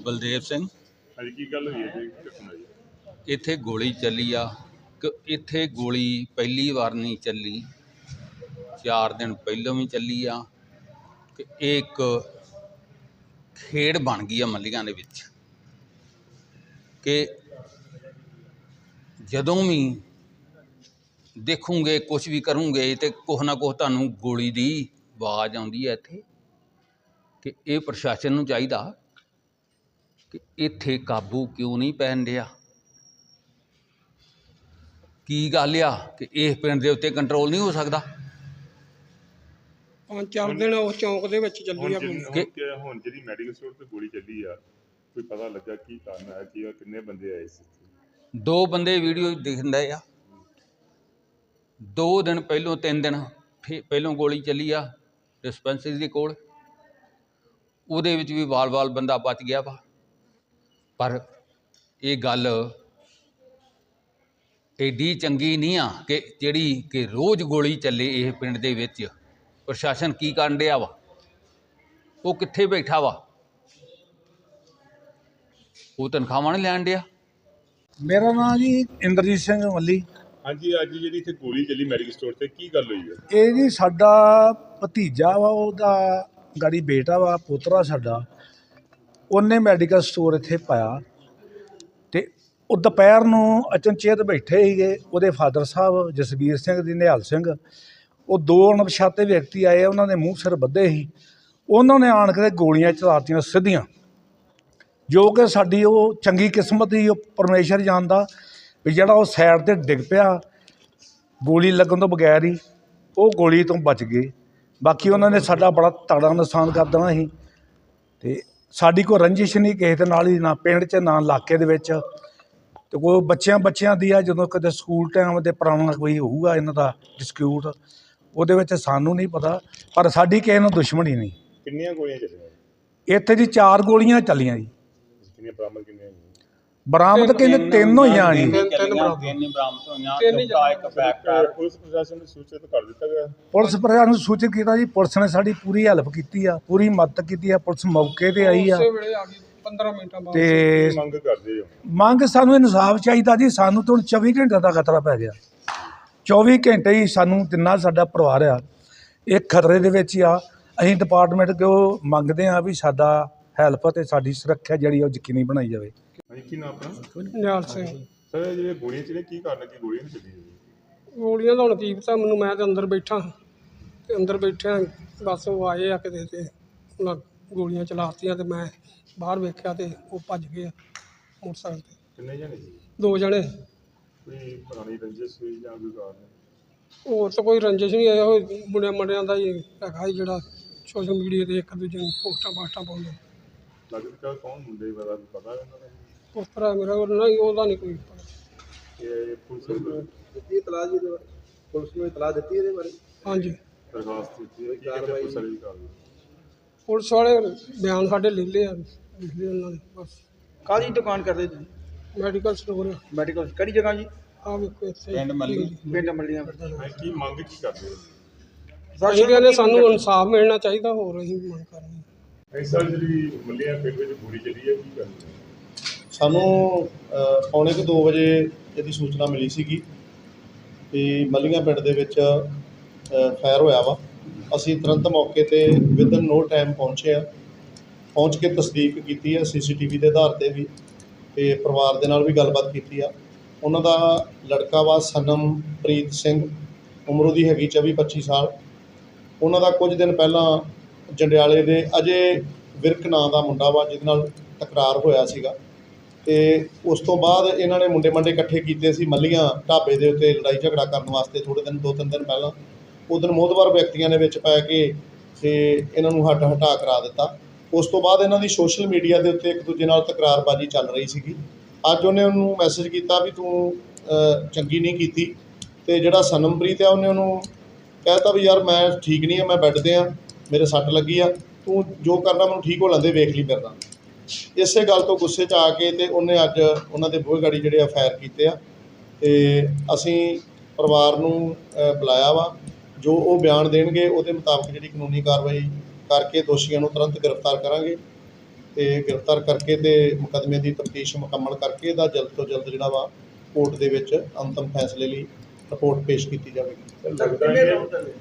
ਬਲਦੇਵ ਸਿੰਘ। ਹਾਂਜੀ ਕੀ ਗੱਲ ਹੋਈ ਹੈ ਜੀ? ਇੱਥੇ ਗੋਲੀ ਚੱਲੀ ਆ। ਕਿ ਇੱਥੇ ਗੋਲੀ ਪਹਿਲੀ ਵਾਰ ਨਹੀਂ ਚੱਲੀ। ਚਾਰ ਦਿਨ ਪਹਿਲਾਂ ਵੀ ਚੱਲੀ ਆ। ਕਿ ਇਹ ਇੱਕ ਖੇਡ ਬਣ ਗਈ ਆ ਮੱਲੀਆਂ ਦੇ ਵਿੱਚ। ਕਿ ਜਦੋਂ ਵੀ ਦੇਖੋਗੇ ਕੁਝ ਵੀ ਕਰੋਗੇ ਤੇ ਕੁਛ ਨਾ ਕੁਛ ਤੁਹਾਨੂੰ ਗੋਲੀ ਦੀ ਆਵਾਜ਼ ਆਉਂਦੀ ਹੈ ਇੱਥੇ। ਕਿ ਇਹ ਪ੍ਰਸ਼ਾਸਨ ਨੂੰ ਚਾਹੀਦਾ ਕਿ ਇੱਥੇ ਕਾਬੂ ਕਿਉਂ ਨਹੀਂ ਪੈਣ ਡਿਆ? ਕੀ ਗੱਲ ਆ ਕਿ ਇਸ ਪਿੰਡ ਦੇ ਉੱਤੇ ਕੰਟਰੋਲ ਨਹੀਂ ਹੋ ਸਕਦਾ? ਪੰਜ ਚਾਰ ਦਿਨ ਉਸ ਚੌਂਕ ਦੇ ਵਿੱਚ ਚੱਲੀ ਆ ਜਿਹੜੀ- ਗੋਲੀ। ਹੁਣ ਕਿ- ਹੁਣ ਜਿਹੜੀ ਮੈਡੀਕਲ ਸਟੋਰ ਤੇ ਗੋਲੀ ਚੱਲੀ ਆ ਕੋਈ ਪਤਾ ਲੱਗਾ ਕੀ ਕਾਰਨ ਹੈ ਕੀ ਆ ਕਿੰਨੇ ਬੰਦੇ ਆਏ ਸੀ ਦੋ ਬੰਦੇ ਵੀਡੀਓ ਦਿਖਦੇ ਆ। ਦੋ ਦਿਨ ਪਹਿਲੋਂ ਤਿੰਨ ਦਿਨ ਫੇ ਪਹਿਲੋਂ ਗੋਲੀ ਚੱਲੀ ਆ ਡਿਸਪੈਂਸਰੀ ਦੇ ਕੋਲ। ਉਹਦੇ ਵਿੱਚ ਵੀ ਵਾਲ-ਵਾਲ ਬੰਦਾ ਬਚ ਗਿਆ ਵਾ। ਪਰ ਇਹ ਗੱਲ ਏਡੀ ਚੰਗੀ ਨਹੀਂ ਆ ਕਿ ਜਿਹੜੀ ਕਿ ਰੋਜ਼ ਗੋਲੀ ਚੱਲੇ ਇਹ ਪਿੰਡ ਦੇ ਵਿੱਚ। ਪ੍ਰਸ਼ਾਸਨ ਕੀ ਕਰਨ ਡਿਆ ਵਾ? ਉਹ ਕਿੱਥੇ ਬੈਠਾ ਵਾ? ਉਹ ਤਨਖਾਹਾਂ ਨਹੀਂ ਲੈਣ ਡਿਆ? ਮੇਰਾ ਨਾਮ ਜੀ ਇੰਦਰਜੀਤ ਸਿੰਘ ਮੱਲੀ। ਹਾਂਜੀ ਅੱਜ ਜਿਹੜੀ ਇੱਥੇ ਗੋਲੀ ਚੱਲੀ ਮੈਡੀਕਲ ਸਟੋਰ ਤੇ ਕੀ ਗੱਲ ਹੋਈ ਹੈ ਇਹ ਜੀ ਸਾਡਾ ਭਤੀਜਾ ਵਾ ਉਹਦਾ ਗਾੜੀ ਬੇਟਾ ਵਾ ਪੋਤਰਾ ਸਾਡਾ। ਉਹਨੇ ਮੈਡੀਕਲ ਸਟੋਰ ਇੱਥੇ ਪਾਇਆ ਅਤੇ ਉਹ ਦੁਪਹਿਰ ਨੂੰ ਅਚਨਚੇਤ ਬੈਠੇ ਸੀਗੇ, ਉਹਦੇ ਫਾਦਰ ਸਾਹਿਬ ਜਸਵੀਰ ਸਿੰਘ ਦੀ ਨਿਹਾਲ ਸਿੰਘ। ਉਹ ਦੋ ਅਣਪਛਾਤੇ ਵਿਅਕਤੀ ਆਏ, ਉਹਨਾਂ ਦੇ ਮੂੰਹ ਸਿਰ ਬੱਧੇ ਸੀ। ਉਹਨਾਂ ਨੇ ਆਣ ਕੇ ਗੋਲੀਆਂ ਚਲਾਤੀਆਂ ਸਿੱਧੀਆਂ, ਜੋ ਕਿ ਸਾਡੀ ਉਹ ਚੰਗੀ ਕਿਸਮਤ ਹੀ ਉਹ ਪਰਮੇਸ਼ਰ ਜਾਣਦਾ ਵੀ ਜਿਹੜਾ ਉਹ ਸਾਈਡ ਤੇ ਡਿੱਗ ਪਿਆ, ਗੋਲੀ ਲੱਗਣ ਤੋਂ ਬਗੈਰ ਹੀ ਉਹ ਗੋਲੀ ਤੋਂ ਬਚ ਗਏ। ਬਾਕੀ ਉਹਨਾਂ ਨੇ ਸਾਡਾ ਬੜਾ ਤਗੜਾ ਨੁਕਸਾਨ ਕਰ ਦੇਣਾ ਸੀ। ਤੇ ਸਾਡੀ ਕੋਈ ਰੰਜਿਸ਼ ਨਹੀਂ ਕਿਸੇ ਦੇ ਨਾਲ ਹੀ ਨਾ ਪਿੰਡ 'ਚ ਨਾ ਇਲਾਕੇ ਦੇ ਵਿੱਚ। ਤੇ ਕੋਈ ਬੱਚਿਆਂ ਬੱਚਿਆਂ ਦੀ ਆ ਜਦੋਂ ਕਦੇ ਸਕੂਲ ਟਾਈਮ ਤੇ ਪੁਰਾਣਾ ਕੋਈ ਹੋਊਗਾ ਇਹਨਾਂ ਦਾ ਡਿਸਕਿਊਟ ਉਹਦੇ ਵਿੱਚ ਸਾਨੂੰ ਨਹੀਂ ਪਤਾ ਪਰ ਸਾਡੀ ਕਿਸੇ ਨਾਲ ਦੁਸ਼ਮਣੀ ਨਹੀਂ। ਕਿੰਨੀਆਂ ਗੋਲੀਆਂ ਚੱਲੀਆਂ? ਇੱਥੇ ਜੀ ਚਾਰ ਗੋਲੀਆਂ ਚੱਲੀਆਂ ਜੀ। ਕਿੰਨੀਆਂ ਬਰਾਮਦ ਕਿੰਨੀਆਂ ਹੋਈਆਂ? ਬਰਾਮਦ ਕਹਿੰਦੇ ਤਿੰਨ ਹੋਈਆਂ ਜੀ ਤਿੰਨ ਤਿੰਨ ਬਰਾਮਦ ਤਿੰਨ ਬਰਾਮਦ ਹੋਈਆਂ। ਚੌਥਾ ਇੱਕ ਬੈਕ ਅਹ ਪੁਲਿਸ ਪ੍ਰਸ਼ਾਸਨ ਨੂੰ ਸੂਚਿਤ ਕਰ ਦਿੱਤਾ ਗਿਆ। ਪੁਲਿਸ ਪ੍ਰਸ਼ਾਸਨ ਨੂੰ ਸੂਚਿਤ ਕੀਤਾ ਜੀ ਪੁਲਿਸ ਨੇ ਸਾਡੀ ਪੂਰੀ ਹੈਲਪ ਕੀਤੀ ਆ ਪੂਰੀ ਮਦਦ ਕੀਤੀ ਆ ਪੁਲਿਸ ਮੌਕੇ ਤੇ ਆਈ ਆ। ਉਸੇ ਵੇਲੇ ਆ ਗਈ 15 ਮਿੰਟਾਂ ਬਾਅਦ। ਤੇ ਮੰਗ ਕਰਦੇ ਹੋ? ਮੰਗ ਸਾਨੂੰ ਇਨਸਾਫ ਚਾਹੀਦਾ ਜੀ ਸਾਨੂੰ ਤਾਂ ਹੁਣ 24 ਘੰਟੇ ਦਾ ਖਤਰਾ ਪੈ ਗਿਆ। 24 ਘੰਟੇ ਹੀ ਸਾਨੂੰ ਜਿੰਨਾ ਸਾਡਾ ਪਰਿਵਾਰ ਆ ਇਹ ਖਤਰੇ ਦੇ ਵਿੱਚ ਆ। ਅਸੀਂ ਡਿਪਾਰਟਮੈਂਟ ਕੋ ਮੰਗਦੇ ਆ ਵੀ ਸਾਡਾ ਹੈਲਪ ਤੇ ਸਾਡੀ ਸੁਰੱਖਿਆ ਜਿਹੜੀ ਉਹ ਯਕੀਨੀ ਬਣਾਈ ਜਾਵੇ। ਹਾਂਜੀ ਕੀ ਨਾਮ ਆਪਣਾ? ਨਿਹਾਲ ਸਿੰਘ। ਸਰ ਇਹ ਜਿਹੜੇ ਗੋਲੀਆਂ ਚੱਲੀਆਂ ਕੀ ਕਾਰਨ ਹੈ ਕਿ ਗੋਲੀਆਂ ਨਹੀਂ ਚੱਲੀਆਂ ਗੋਲੀਆਂ ਦਾ ਹੁਣ ਕੀ ਪਤਾ ਮੈਨੂੰ ਮੈਂ ਤੇ ਅੰਦਰ ਬੈਠਾ ਤੇ ਅੰਦਰ ਬੈਠਿਆ ਬਸ ਉਹ ਆਏ ਆ ਕਿਤੇ ਤੇ ਉਹਨਾਂ ਗੋਲੀਆਂ ਚਲਾਤੀਆਂ ਤੇ ਮੈਂ ਬਾਹਰ ਵੇਖਿਆ ਤੇ ਉਹ ਭੱਜ ਗਏ ਆ ਮੋਟਰਸਾਈਕਲ ਤੇ। ਕਿੰਨੇ ਜਣੇ ਸੀ? ਦੋ ਜਣੇ। ਕੋਈ ਪੁਰਾਣੀ ਰੰਜਿਸ਼ ਹੋਈ ਜਾਂ ਕੋਈ ਕਾਰਨ ਹੋਰ ਤਾਂ ਕੋਈ ਰੰਜਿਸ਼ ਨਹੀਂ ਆਇਆ ਉਹ ਮੁੰਡਿਆਂ ਮੁੰਡਿਆਂ ਦਾ ਹੀ ਹੈਗਾ ਸੀ ਜਿਹੜਾ ਸੋਸ਼ਲ ਮੀਡੀਆ ਤੇ ਇੱਕ ਦੂਜੇ ਨੂੰ ਪੋਸਟਾਂ ਪਾਸਟਾਂ ਪਾਉਂਦੇ। ਲੱਗਦਾ ਕੌਣ ਮੁੰਡੇ ਪਤਾ ਉਹਨਾਂ ਦਾ ਉਸ ਤਰ੍ਹਾਂ ਮੇਰਾ ਉਹ ਨਹੀਂ ਉਹਦਾ ਨਹੀਂ ਕੋਈ ਪਤਾ। ਇਹ ਪੁਲਿਸ ਨੂੰ ਦਿੱਤੀ ਇਤਲਾਹ ਜੀ ਇਹਦੇ ਬਾਰੇ? ਪੁਲਿਸ ਨੂੰ ਇਤਲਾਹ ਦਿੱਤੀ ਇਹਦੇ ਬਾਰੇ? ਹਾਂਜੀ। ਦਰਖਾਸਤ ਦਿੱਤੀ ਹੈ ਕੀ ਕਹਿੰਦੇ ਪੁਲਿਸ ਵਾਲੇ ਦੀ ਕਾਰਵਾਈ? ਪੁਲਿਸ ਵਾਲੇ ਬਿਆਨ ਸਾਡੇ ਲੈ ਲਏ ਆ ਲਿਖ ਲਏ ਉਹਨਾਂ ਨੇ ਬਸ। ਕਾਹਦੀ ਦੁਕਾਨ ਕਰਦੇ ਤੁਸੀਂ? ਮੈਡੀਕਲ ਸਟੋਰ ਮੈਡੀਕਲ ਕਿਹੜੀ ਜਗ੍ਹਾ ਜੀ? ਆ ਵੇਖੋ ਇੱਥੇ। ਪਿੰਡ ਮੱਲੂ। ਪਿੰਡ ਮੰਡੀਆਂ ਹਾਂ, ਕੀ ਮੰਗ ਕੀ ਕਰਦੇ ਹੋ? ਅਸੀਂ ਕਹਿੰਦੇ ਸਾਨੂੰ ਇਨਸਾਫ ਮਿਲਣਾ ਚਾਹੀਦਾ ਹੋਰ ਅਸੀਂ ਮੰਗ ਕਰਨੀ। ਐਸਾ ਜਿਹੜੀ ਮੱਲੀਆਂ ਪਿੰਡ ਵਿੱਚ ਗੋਲੀ ਚੱਲੀ ਹੈ ਕੀ ਕਰਨੀ ਹੈ? ਸਾਨੂੰ ਪੌਣੇ ਕੁ 2 ਵਜੇ ਇਹਦੀ ਸੂਚਨਾ ਮਿਲੀ ਸੀਗੀ ਕਿ ਮੱਲੀਆਂ ਪਿੰਡ ਦੇ ਵਿੱਚ ਫਾਇਰ ਹੋਇਆ ਵਾ। ਅਸੀਂ ਤੁਰੰਤ ਮੌਕੇ ਤੇ ਵਿਦਨ ਨੋ ਟਾਈਮ ਪਹੁੰਚੇ ਆ ਪਹੁੰਚ ਕੇ ਤਸਦੀਕ ਕੀਤੀ ਹੈ, ਸੀਸੀਟੀਵੀ ਦੇ ਆਧਾਰ ਤੇ ਵੀ ਤੇ ਪਰਿਵਾਰ ਦੇ ਨਾਲ ਵੀ ਗੱਲਬਾਤ ਕੀਤੀ ਆ। ਉਹਨਾਂ ਦਾ ਲੜਕਾ ਵਾ ਸਨਮ ਪ੍ਰੀਤ ਸਿੰਘ, ਉਮਰ ਉਹਦੀ ਹੈਗੀ 24 25 ਸਾਲ। ਉਹਨਾਂ ਦਾ ਕੁਝ ਦਿਨ ਪਹਿਲਾਂ ਜੰਡਿਆਲੇ ਦੇ ਅਜੇ ਵਿਰਕ ਨਾਂ ਦਾ ਮੁੰਡਾ ਵਾ, ਜਿਹਦੇ ਨਾਲ ਤਕਰਾਰ ਹੋਇਆ ਸੀਗਾ। ਤੇ ਉਸ ਤੋਂ ਬਾਅਦ ਇਹਨਾਂ ਨੇ ਮੁੰਡੇ ਮੰਡੇ ਇਕੱਠੇ ਕੀਤੇ ਸੀ ਮੱਲੀਆਂ ਢਾਬੇ ਦੇ ਉੱਤੇ ਲੜਾਈ ਝਗੜਾ ਕਰਨ ਵਾਸਤੇ ਥੋੜੇ ਦਿਨ, ਦੋ ਤਿੰਨ ਦਿਨ ਪਹਿਲਾਂ। ਉਦੋਂ ਮੋਦਵਾਰ ਵਿਅਕਤੀਆਂ ਨੇ ਵਿੱਚ ਪੈ ਕੇ ਤੇ ਇਹਨਾਂ ਨੂੰ ਹੱਟ ਹਟਾ ਕਰਾ ਦਿੱਤਾ। ਉਸ ਤੋਂ ਬਾਅਦ ਇਹਨਾਂ ਦੀ ਸੋਸ਼ਲ ਮੀਡੀਆ ਦੇ ਉੱਤੇ ਇੱਕ ਦੂਜੇ ਨਾਲ ਤਕਰਾਰਬਾਜ਼ੀ ਚੱਲ ਰਹੀ ਸੀਗੀ। ਅੱਜ ਉਹਨੇ ਉਹਨੂੰ ਮੈਸੇਜ ਕੀਤਾ ਵੀ ਤੂੰ ਚੰਗੀ ਨਹੀਂ ਕੀਤੀ ਤੇ ਜਿਹੜਾ ਸਨਮਪ੍ਰੀਤ ਆ ਉਹਨੇ ਉਹਨੂੰ ਕਹਿਤਾ ਵੀ ਯਾਰ ਮੈਂ ਠੀਕ ਨਹੀਂ ਆ, ਮੈਂ ਬੈੱਡ ਤੇ ਆ, ਮੇਰੇ ਸੱਟ ਲੱਗੀ ਆ, ਤੂੰ ਜੋ ਕਰਨਾ ਮੈਨੂੰ ਠੀਕ ਹੋ ਲੈਂਦੇ, ਵੇਖ ਲਈ ਮੇਰੇ ਨਾਲ ਇਸੇ ਗੱਲ ਤੋਂ ਗੁੱਸੇ 'ਚ ਆ ਕੇ ਤੇ ਉਹਨੇ ਅੱਜ ਉਹਨਾਂ ਦੇ ਬੂਹੇ ਗਾੜੀ ਜਿਹੜੇ ਆ ਫਾਇਰ ਕੀਤੇ ਆ। ਤੇ ਅਸੀਂ ਪਰਿਵਾਰ ਨੂੰ ਬੁਲਾਇਆ ਵਾ। ਜੋ ਉਹ ਬਿਆਨ ਦੇਣਗੇ ਉਹਦੇ ਮੁਤਾਬਕ ਜਿਹੜੀ ਕਾਨੂੰਨੀ ਕਾਰਵਾਈ ਕਰਕੇ ਦੋਸ਼ੀਆਂ ਨੂੰ ਤੁਰੰਤ ਗ੍ਰਿਫਤਾਰ ਕਰਾਂਗੇ। ਤੇ ਗ੍ਰਿਫਤਾਰ ਕਰਕੇ ਤੇ ਮੁਕੱਦਮੇ ਦੀ ਤਫਤੀਸ਼ ਮੁਕੰਮਲ ਕਰਕੇ ਇਹਦਾ ਜਲਦ ਤੋਂ ਜਲਦ ਜਿਹੜਾ ਵਾ ਕੋਰਟ ਦੇ ਵਿੱਚ ਅੰਤਮ ਫੈਸਲੇ ਲਈ ਰਿਪੋਰਟ ਪੇਸ਼ ਕੀਤੀ ਜਾਵੇਗੀ। ਕਿੰਨੇ ਰਾਉਂਡ ਚੱਲੇ?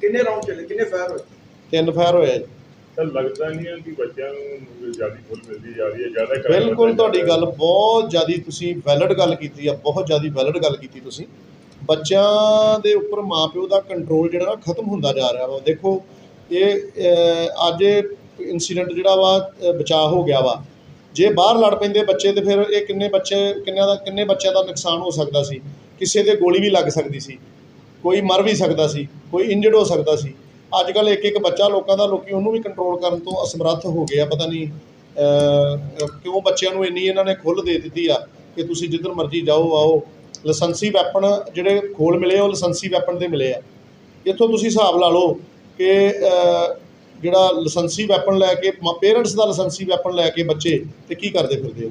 ਕਿੰਨੇ ਰਾਉਂਡ ਚੱਲੇ? ਕਿੰਨੇ ਫਾਇਰ ਹੋਏ? ਤਿੰਨ ਫਾਇਰ ਹੋਇਆ ਜੀ। ਤਾਂ ਲੱਗਦਾ ਨਹੀਂ ਹੈ ਕਿ ਬੱਚਿਆਂ ਨੂੰ ਜ਼ਿਆਦਾ ਖੁੱਲ ਮਿਲਦੀ ਜਾ ਰਹੀ ਹੈ ਜ਼ਿਆਦਾ crime ਬਿਲਕੁਲ ਤੁਹਾਡੀ ਗੱਲ ਬਹੁਤ ਜ਼ਿਆਦੀ ਤੁਸੀਂ ਵੈਲਿਡ ਗੱਲ ਕੀਤੀ ਆ ਬਹੁਤ ਜ਼ਿਆਦੀ ਵੈਲਿਡ ਗੱਲ ਕੀਤੀ ਤੁਸੀਂ। ਬੱਚਿਆਂ ਦੇ ਉੱਪਰ ਮਾਪਿਓ ਦਾ ਕੰਟਰੋਲ ਜਿਹੜਾ ਨਾ ਖਤਮ ਹੁੰਦਾ ਜਾ ਰਿਹਾ ਵਾ। ਦੇਖੋ ਇਹ ਅੱਜ ਇਨਸੀਡੈਂਟ ਜਿਹੜਾ ਵਾ ਬਚਾਅ ਹੋ ਗਿਆ ਵਾ। ਜੇ ਬਾਹਰ ਲੜ ਪੈਂਦੇ ਬੱਚੇ ਤੇ ਫਿਰ ਇਹ ਕਿੰਨੇ ਬੱਚੇ ਕਿੰਨਿਆਂ ਦਾ ਕਿੰਨੇ ਬੱਚਿਆਂ ਦਾ ਨੁਕਸਾਨ ਹੋ ਸਕਦਾ ਸੀ? ਕਿਸੇ ਦੇ ਗੋਲੀ ਵੀ ਲੱਗ ਸਕਦੀ ਸੀ। ਕੋਈ ਮਰ ਵੀ ਸਕਦਾ ਸੀ ਕੋਈ ਇੰਜਰਡ ਹੋ ਸਕਦਾ ਸੀ। ਅੱਜ ਕੱਲ ਇੱਕ ਇੱਕ ਬੱਚਾ ਲੋਕਾਂ ਦਾ ਲੋਕੀ ਉਹਨੂੰ ਵੀ ਕੰਟਰੋਲ ਕਰਨ ਤੋਂ ਅਸਮਰੱਥ ਹੋ ਗਏ ਆ, ਪਤਾ ਨਹੀਂ ਕਿਉਂ ਬੱਚਿਆਂ ਨੂੰ ਇੰਨੀ ਇਹਨਾਂ ਨੇ ਖੁੱਲ੍ਹ ਦੇ ਦਿੱਤੀ ਆ ਕਿ ਤੁਸੀਂ ਜਿੱਧਰ ਮਰਜ਼ੀ ਜਾਓ, ਆਓ। ਲਾਇਸੈਂਸੀ ਵੈਪਨ ਜਿਹੜੇ ਖੋਲ ਮਿਲੇ ਉਹ ਲਾਇਸੈਂਸੀ ਵੈਪਨ 'ਤੇ ਮਿਲੇ ਆ। ਇੱਥੋਂ ਤੁਸੀਂ ਹਿਸਾਬ ਲਾ ਲਓ ਕਿ ਜਿਹੜਾ ਲਾਇਸੈਂਸੀ ਵੈਪਨ ਲੈ ਕੇ ਪੇਰੈਂਟਸ ਦਾ ਲਾਇਸੈਂਸੀ ਵੈਪਨ ਲੈ ਕੇ ਬੱਚੇ ਤੇ ਕੀ ਕਰਦੇ ਫਿਰਦੇ ਆ?